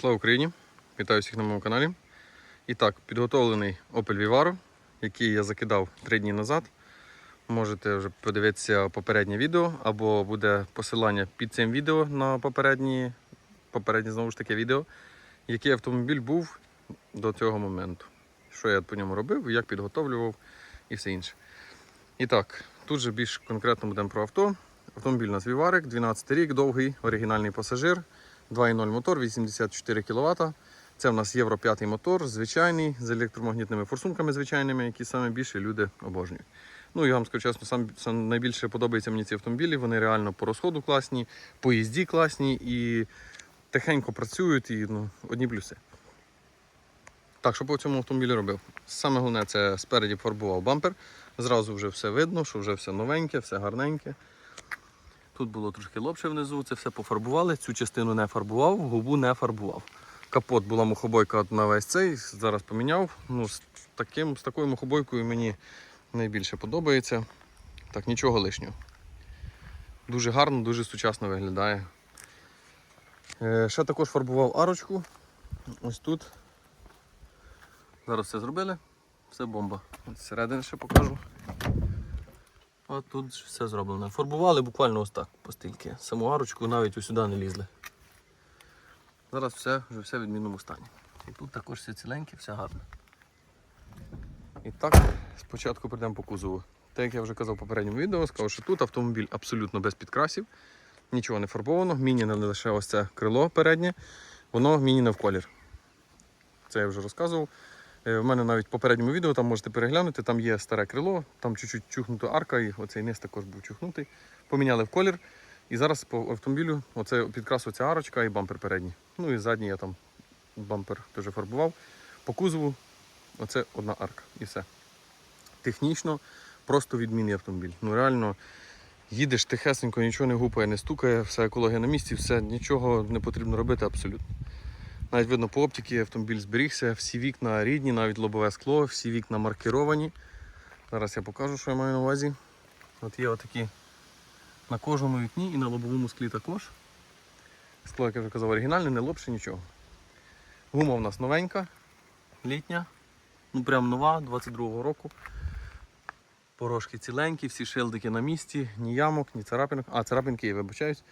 Слава Україні! Вітаю всіх на моєму каналі. І так, підготовлений Opel Vivaro, який я закидав 3 дні назад. Можете вже подивитися попереднє відео, або буде посилання під цим відео на попередні, попереднє знову ж таки відео, який автомобіль був до цього моменту. Що я по ньому робив, як підготовлював і все інше. І так, тут же більш конкретно будемо про авто. Автомобіль у нас Віварик, 12 рік, довгий, оригінальний пасажир, 2.0 мотор, 84 кВт. Це в нас Євро 5 мотор, звичайний, з електромагнітними форсунками звичайними, які саме більше люди обожнюють. Ну, я вам скажу чесно, сам, сам найбільше подобаються мені ці автомобілі. Вони реально по розходу класні, по їзді класні і тихенько працюють, і ну, одні плюси. Так, що по цьому автомобілі робив? Саме головне, це спереді фарбував бампер. Зразу вже все видно, що вже все новеньке, все гарненьке. Тут було трошки лобше внизу, це все пофарбували. Цю частину не фарбував, губу не фарбував. Капот була мухобойка на весь цей, зараз поміняв. Ну, з, таким, з такою мухобойкою мені найбільше подобається. Так, нічого лишнього. Дуже гарно, дуже сучасно виглядає. Е, ще також фарбував арочку. Ось тут. Зараз все зробили. Все бомба. От зсередини ще покажу. А тут все зроблено. Фарбували буквально ось так по стільки. Саму арочку навіть ось сюди не лізли. Зараз все вже все в відмінному стані. І тут також все ціленьке, все гарне. І так, спочатку прийдемо по кузову. Так як я вже казав в попередньому відео, сказав, що тут автомобіль абсолютно без підкрасів, нічого не фарбовано, мініне лише ось це крило переднє, воно мініне в колір. Це я вже розказував. Е, В мене навіть в попередньому відео там можете переглянути, там є старе крило, там чуть-чуть чухнута арка, і оцей низ також був чухнутий. Поміняли в колір. І зараз по автомобілю оце підкрас оця арочка і бампер передній. Ну і задній я там бампер теж фарбував. По кузову оце одна арка і все. Технічно просто відмінний автомобіль. Ну реально їдеш тихесенько, нічого не гупає, не стукає, вся екологія на місці, все, нічого не потрібно робити абсолютно. Навіть видно по оптиці автомобіль зберігся, всі вікна рідні, навіть лобове скло, всі вікна маркеровані. Зараз я покажу, що я маю на увазі. От є отакі на кожному вікні і на лобовому склі також. Скло, як я вже казав, оригінальне, не лобше нічого. Гума у нас новенька, літня, ну прям нова, 22-го року. Порошки ціленькі, всі шилдики на місці, ні ямок, ні царапинок. А, царапинки є, вибачаюсь.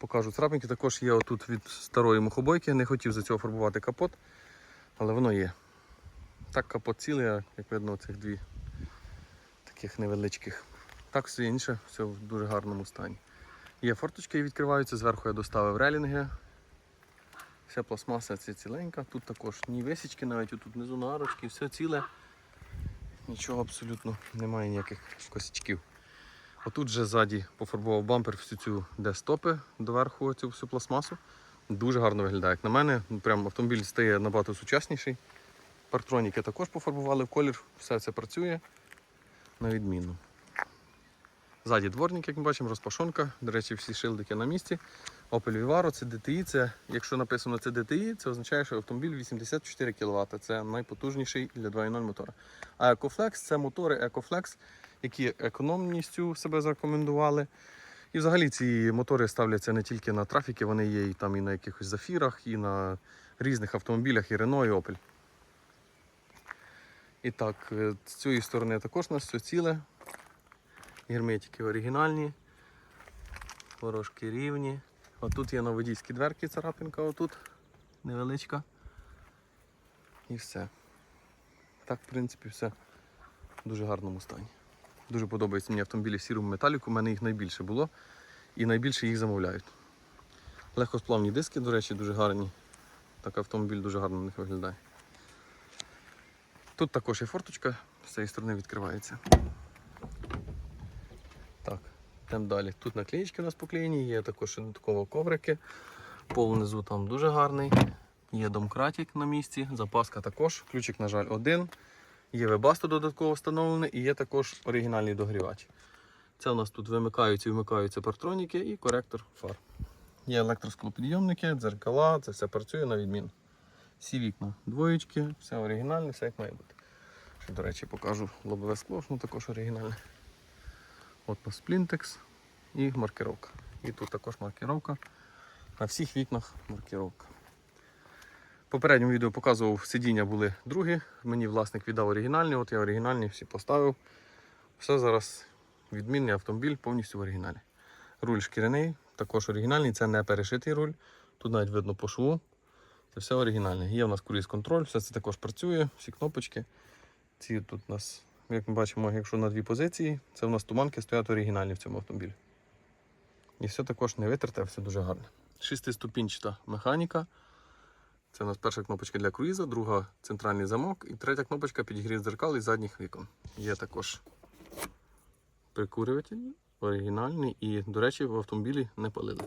Покажу царапинки. Також є отут від старої мухобойки. Не хотів за цього фарбувати капот, але воно є. Так капот цілий, а, як видно, цих дві таких невеличких. Так все інше, все в дуже гарному стані. Є форточки, які відкриваються, зверху я доставив релінги. Вся пластмаса це ціленька. Тут також ні висічки, навіть тут внизу на арочки, все ціле. Нічого абсолютно немає ніяких косячків. Отут же ззаді пофарбував бампер всю цю де стопи доверху цю всю пластмасу. Дуже гарно виглядає. Як на мене, ну, прям автомобіль стає набагато сучасніший. Парктроніки також пофарбували в колір, все це працює на відмінно. Ззаді дворник, як ми бачимо, розпашонка. До речі, всі шилдики на місці. Opel Vivaro, це DTI. Це, якщо написано це DTI, це означає, що автомобіль 84 кВт. Це найпотужніший для 2.0 мотора. А EcoFlex це мотори EcoFlex, які економністю себе зарекомендували. І взагалі ці мотори ставляться не тільки на трафіки, вони є і там і на якихось зафірах, і на різних автомобілях, і Renault, і Opel. І так, е, з цієї сторони також у нас все ціле. Герметики оригінальні, порошки рівні. Отут є на водійській дверці царапинка, отут невеличка. І все. Так, в принципі, все в дуже гарному стані. Дуже подобаються мені автомобілі в сірому металіку, у мене їх найбільше було і найбільше їх замовляють. Легкосплавні диски, до речі, дуже гарні. Так автомобіль дуже гарно на них виглядає. Тут також є форточка, з цієї сторони відкривається. Так, йдемо далі. Тут наклеїчки у нас поклеєні, є також додатково коврики. Пол внизу там дуже гарний. Є домкратик на місці, запаска також. Ключик, на жаль, один. Є вебасто додатково встановлений і є також оригінальний догрівач. Це у нас тут вимикаються і вмикаються партроніки і коректор фар. Є електросклопідйомники, дзеркала, це все працює на відмін. Всі вікна, двоєчки, все оригінальне, все як має бути. Ще, до речі, покажу лобове скло, ну також оригінальне. От у нас і маркировка. І тут також маркировка. На всіх вікнах маркировка. Попередньому відео показував, сидіння були другі. Мені власник віддав оригінальні, от я оригінальні всі поставив. Все зараз відмінний автомобіль повністю в оригіналі. Руль шкіряний, також оригінальний, це не перешитий руль. Тут навіть видно по шву. Це все оригінальне. Є в нас круїз контроль, все це також працює, всі кнопочки. Ці тут у нас, як ми бачимо, якщо на дві позиції, це у нас туманки стоять оригінальні в цьому автомобілі. І все також не витерте, все дуже гарне. Шестиступінчата механіка. Це у нас перша кнопочка для круїза, друга центральний замок і третя кнопочка підігрів дзеркал і задніх вікон. Є також прикурюватель оригінальний і, до речі, в автомобілі не палили.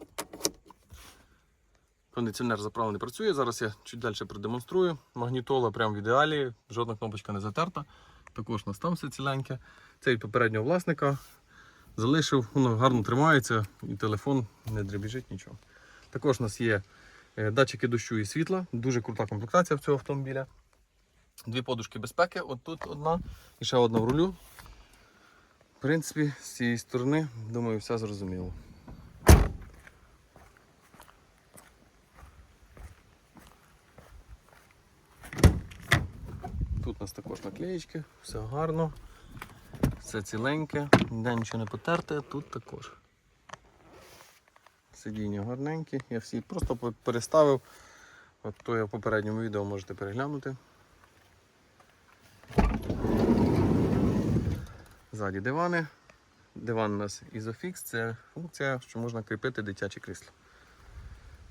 Кондиціонер заправлений працює. Зараз я чуть далі продемонструю. Магнітола прямо в ідеалі, жодна кнопочка не затерта. Також у нас там все ціленьке. Від попереднього власника. Залишив, воно гарно тримається і телефон не дребіжить нічого. Також у нас є датчики дощу і світла. Дуже крута комплектація в цього автомобіля. Дві подушки безпеки, от тут одна і ще одна в рулю. В принципі, з цієї сторони, думаю, все зрозуміло. Тут у нас також наклеїчки, все гарно, все ціленьке, ніде нічого не потерте, тут також. Сидіння гарненькі, я всі просто переставив. От то я в попередньому відео можете переглянути. Ззаді дивани. Диван у нас Isofix, це функція, що можна кріпити дитяче крісло.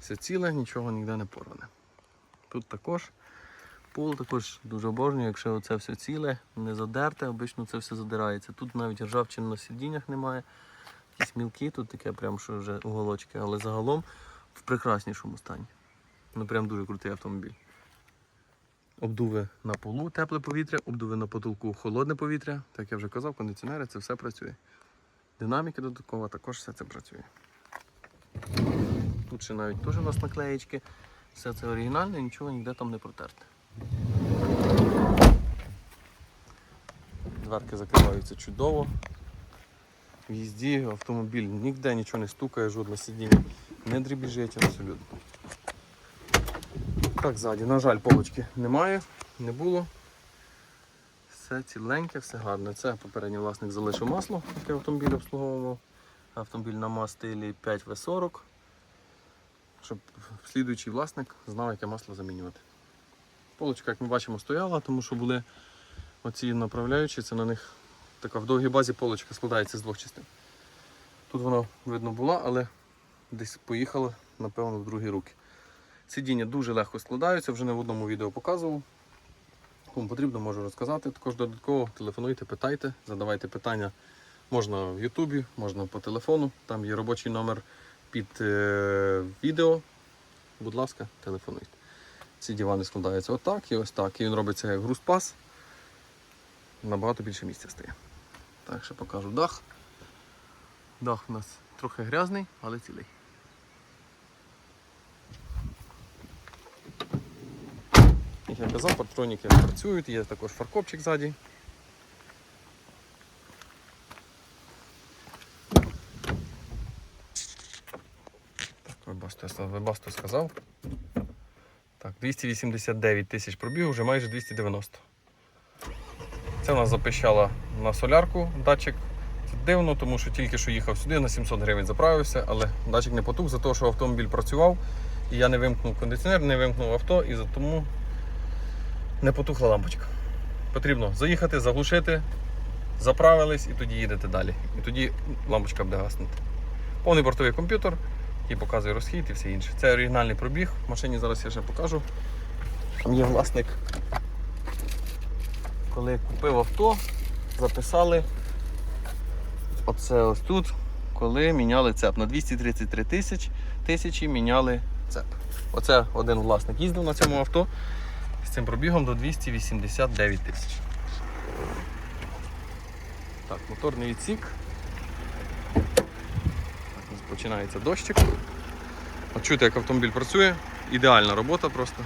Все ціле, нічого ніде не порване. Тут також пол також дуже обожнюю, якщо це все ціле, не задерте, обично це все задирається. Тут навіть ржавчин на сидіннях немає. Якісь мілкі, тут таке прям що вже уголочки, але загалом в прекраснішому стані. Ну прям дуже крутий автомобіль. Обдуви на полу тепле повітря, обдуви на потолку холодне повітря. Так я вже казав, кондиціонери це все працює. Динаміки додаткова також все це працює. Тут ще навіть теж у нас наклеєчки. Все це оригінальне, нічого ніде там не протерте. Дверки закриваються чудово. Їзді автомобіль ніде нічого не стукає, жодне сидіння не дрібіжить абсолютно. Так, ззаді, на жаль, полочки немає, не було. Все ціленьке, все гарне. Це попередній власник залишив масло, яке автомобіль обслуговував. Автомобіль на мастилі 5В40, щоб слідуючий власник знав, яке масло замінювати. Полочка, як ми бачимо, стояла, тому що були оці направляючі, це на них така в довгій базі полочка складається з двох частин. Тут вона, видно, була, але десь поїхала, напевно, в другі руки. Сидіння дуже легко складаються, вже не в одному відео показував. Кому потрібно, можу розказати. Також додатково телефонуйте, питайте, задавайте питання. Можна в Ютубі, можна по телефону. Там є робочий номер під е, відео. Будь ласка, телефонуйте. Ці дивани складаються отак і ось так. І він робиться як грузпас. Набагато більше місця стає. Так, ще покажу дах. Дах у нас трохи грязний, але цілий. Як я казав, партроніки працюють, є також фаркопчик ззаді. Вибачте, сказав. Так, 289 тисяч пробігу, вже майже 290. Це у нас запищала на солярку датчик. Це дивно, тому що тільки що їхав сюди, на 700 гривень заправився, але датчик не потух за те, що автомобіль працював. І я не вимкнув кондиціонер, не вимкнув авто, і тому не потухла лампочка. Потрібно заїхати, заглушити, заправились і тоді їдете далі. І тоді лампочка буде гаснути. Повний бортовий комп'ютер, який показує розхід і все інше. Це оригінальний пробіг. В машині зараз я ще покажу. Там є власник. Коли купив авто, записали оце ось тут, коли міняли цеп. На 233 тисяч, тисячі міняли цеп. Оце один власник їздив на цьому авто з цим пробігом до 289 тисяч. Так, моторний відсік. Починається дощик. От чути, як автомобіль працює. Ідеальна робота просто.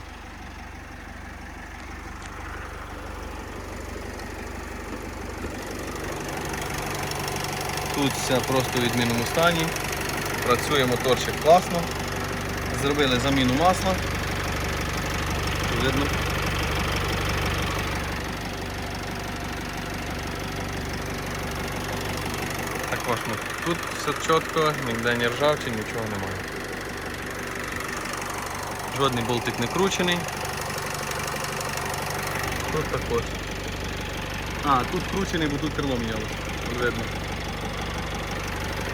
Тут все просто в відмінному стані. Працює моторчик класно. Зробили заміну масла. видно. Також ми тут все чітко, ніде ні ржавчин, нічого немає. Жодний болтик не кручений. Тут також. А, тут кручений, бо тут крило мінялося. Видно.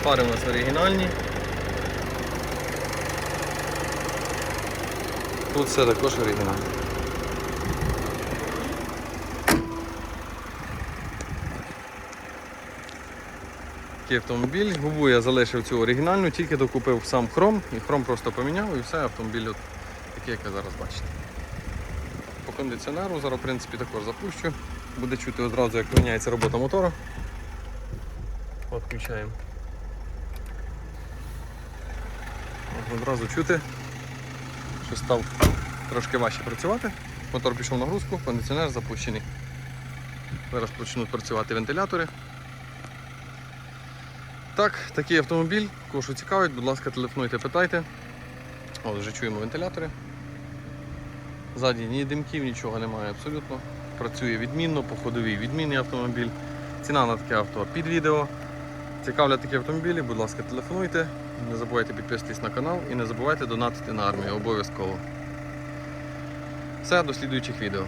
Фари у нас оригінальні. Тут все також оригінальне. Такий автомобіль. Губу я залишив цю оригінальну, тільки докупив сам хром і хром просто поміняв і все, автомобіль от такий, як ви зараз бачите. По кондиціонеру зараз в принципі також запущу. Буде чути одразу, як міняється робота мотора. От включаємо. От Одразу чути, що став трошки важче працювати. Мотор пішов на грузку, кондиціонер запущений. Зараз почнуть працювати вентилятори. Так, такий автомобіль, кого що цікавить, будь ласка, телефонуйте, питайте. От вже чуємо вентилятори. Ззаді ні димків, нічого немає абсолютно. Працює відмінно, по ходовій відмінний автомобіль. Ціна на таке авто під відео. Цікавлять такі автомобілі, будь ласка, телефонуйте. Не забувайте підписатись на канал і не забувайте донатити на армію обов'язково. Все, до слідуючих відео.